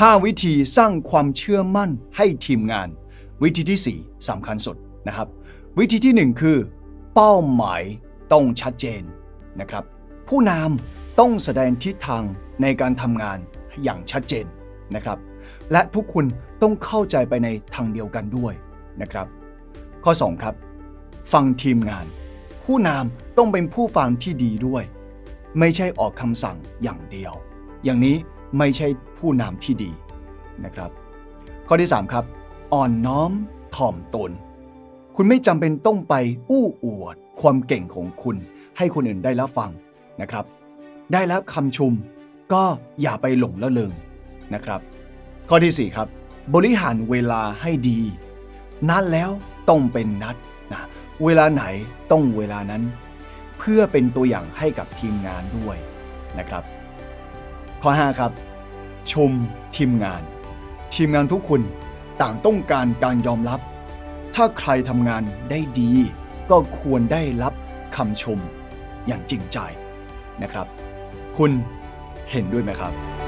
5 วิธีสร้างความเชื่อมั่นให้ทีมงาน วิธีที่ 4สำคัญสุดนะครับ วิธีที่ 1 คือ เป้าหมายต้องชัดเจนนะครับ ผู้นำต้องแสดงทิศทางในการทำงานอย่างชัดเจนนะครับ และทุกคนต้องเข้าใจไปในทางเดียวกันด้วยนะครับ ข้อ 2 ครับ ฟังทีมงาน ผู้นำต้องเป็นผู้ฟังที่ดีด้วย ไม่ใช่ออกคำสั่งอย่างเดียว อย่างนี้ ไม่ใช่ผู้นำที่ดีนะครับ ข้อที่ 3 ครับ อ่อนน้อมถ่อมตน คุณไม่จำเป็นต้องไปอู้อวด ความเก่งของคุณ ให้คนอื่นได้รับฟังนะครับ ได้รับคำชมก็อย่าไปหลงละเลงนะครับ ข้อที่ 4 ครับ บริหารเวลาให้ดี นัดแล้วต้องเป็นนัดนะเวลาไหนต้องเวลานั้น เพื่อเป็นตัวอย่างให้กับทีมงานด้วยนะครับ ข้อ 5 ครับ ชมทีมงาน ทีมงานทุกคนต่างต้องการการยอมรับ ถ้าใครทำงานได้ดี ก็ควรได้รับคำชมอย่างจริงใจนะครับ คุณเห็นด้วยไหมครับ